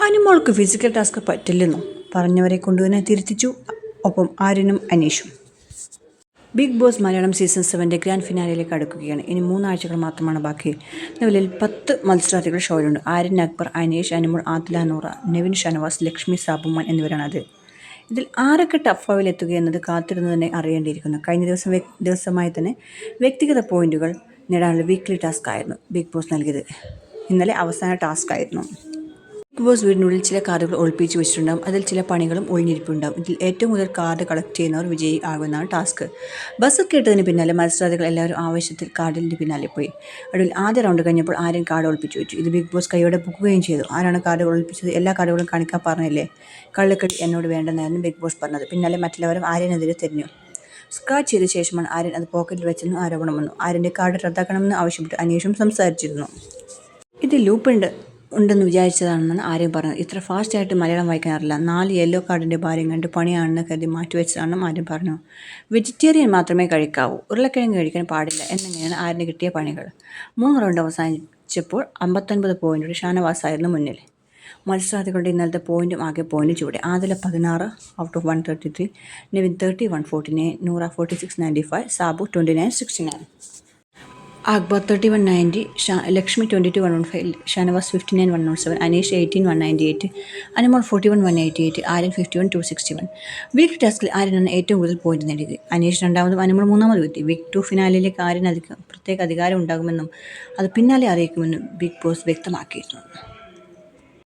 അനുമോൾക്ക് physical task പറ്റില്ലെന്നും പറഞ്ഞവരെ കൊണ്ടുവന്നെ തിരുത്തിച്ചു. ഒപ്പം ആര്യനും അനീഷും. ബിഗ് ബോസ് മലയാളം സീസൺ സെവന്റെ ഗ്രാൻഡ് ഫിനാലിലേക്ക് അടുക്കുകയാണ്. ഇനി മൂന്നാഴ്ചകൾ മാത്രമാണ് ബാക്കി. നിലവിൽ പത്ത് മത്സരാർത്ഥികൾ ഷോയിലുണ്ട്. ആര്യൻ അക്ബർ അനീഷ് അനുമോൾ ആദില നൂറ നെവിൻ ഷനവാസ് ലക്ഷ്മി സാബുമാൻ എന്നിവരാണ് അത്. ഇതിൽ ആരൊക്കെ ടഫ് എത്തുക എന്നത് കാത്തിരുന്ന് തന്നെ അറിയേണ്ടിയിരിക്കുന്നു. കഴിഞ്ഞ ദിവസം ദിവസമായി തന്നെ വ്യക്തിഗത പോയിന്റുകൾ നേടാനുള്ള വീക്ക്ലി ടാസ്ക് ആയിരുന്നു ബിഗ് ബോസ് നൽകിയത്. ഇന്നലെ അവസാന ടാസ്ക് ആയിരുന്നു. ബോസ് വീടിനുള്ളിൽ ചില കാർഡുകൾ ഒളിപ്പിച്ച് വെച്ചിട്ടുണ്ടാകും അതിൽ ചില പണികളും ഒഴിഞ്ഞിരിപ്പുണ്ടാകും ഇതിൽ ഏറ്റവും കൂടുതൽ കാർഡ് കളക്ട് ചെയ്യുന്നവർ വിജയി ആകുമെന്നാണ് ടാസ്ക് ബസ് കേട്ടതിന് പിന്നാലെ മത്സരാർത്ഥികൾ എല്ലാവരും ആവശ്യത്തിൽ കാർഡിന്റെ പിന്നാലെ പോയി. ഒടുവിൽ ആദ്യ റൗണ്ട് കഴിഞ്ഞപ്പോൾ ആര്യൻ കാർഡ് ഒളിപ്പിച്ച് വെച്ചു. ഇത് ബിഗ് ബോസ് കൈയോടെ പുക്കുകയും ചെയ്തു. ആരാണ് കാർഡുകൾ ഒളിപ്പിച്ചത്? എല്ലാ കാർഡുകളും കാണിക്കാൻ പറഞ്ഞില്ലേ? കള്ളിക്കളി എന്നോട് വേണ്ടെന്നായിരുന്നു ബിഗ് ബോസ് പറഞ്ഞത്. പിന്നാലെ മറ്റുള്ളവരും ആര്യനെതിരെ തിരിഞ്ഞു. സ്ക്രാച്ച് ചെയ്ത ശേഷമാണ് ആര്യൻ അത് പോക്കറ്റിൽ വെച്ചെന്ന് ആരോപണം വന്നു. ആര്യന്റെ കാർഡ് റദ്ദാക്കണമെന്ന് ആവശ്യപ്പെട്ട് അന്വേഷണം സംസാരിച്ചിരുന്നു. ഇത് ലൂപ്പുണ്ട് ഉണ്ടെന്ന് വിചാരിച്ചതാണെന്നാണ് ആരെയും പറഞ്ഞത്. ഇത്ര ഫാസ്റ്റായിട്ട് മലയാളം വായിക്കാൻ അറിയില്ല നാല് യെല്ലോ കാർഡിന്റെ ഭാര്യം കണ്ട് പണിയാണെന്ന് കരുതി മാറ്റിവെച്ചതാണെന്നും ആരും പറഞ്ഞു. വെജിറ്റേറിയൻ മാത്രമേ കഴിക്കാവൂ. ഉരുളക്കിഴങ്ങ് കഴിക്കാൻ പാടില്ല എന്നിങ്ങനെയാണ് ആരിന് കിട്ടിയ പണികൾ? മൂന്ന് റൗണ്ട് അവസാനിച്ചപ്പോൾ അമ്പത്തൊൻപത് പോയിന്റോട് ഷാനവാസായിരുന്നു മുന്നിൽ. മത്സരാർത്ഥികളുടെ ഇന്നലത്തെ പോയിന്റും ആകെ പോയിന്റ് ചൂടെ ആദില പതിനാറ് out of one thirty three Nivin thirty one forty nine Noora forty six ninety five Sabu twenty nine sixty nine Akbar thirty one ninety Shah Lakshmi twenty two one one five Shanavas fifty nine one one seven Aneesh eighteen one ninety eight Anumol forty one one eighty eight Aryan fifty one two sixty one week ടാസ്കിൽ ആര്യനാണ് ഏറ്റവും കൂടുതൽ point നേടിയത്. അനീഷ് രണ്ടാമതും അനുമോൾ മൂന്നാമതും എത്തി. Week to ഫിനാലിലേക്ക് Aryan അധികം പ്രത്യേക അധികാരം ഉണ്ടാകുമെന്നും അത് പിന്നാലെ അറിയിക്കുമെന്നും ബിഗ് ബോസ് വ്യക്തമാക്കിയിരുന്നു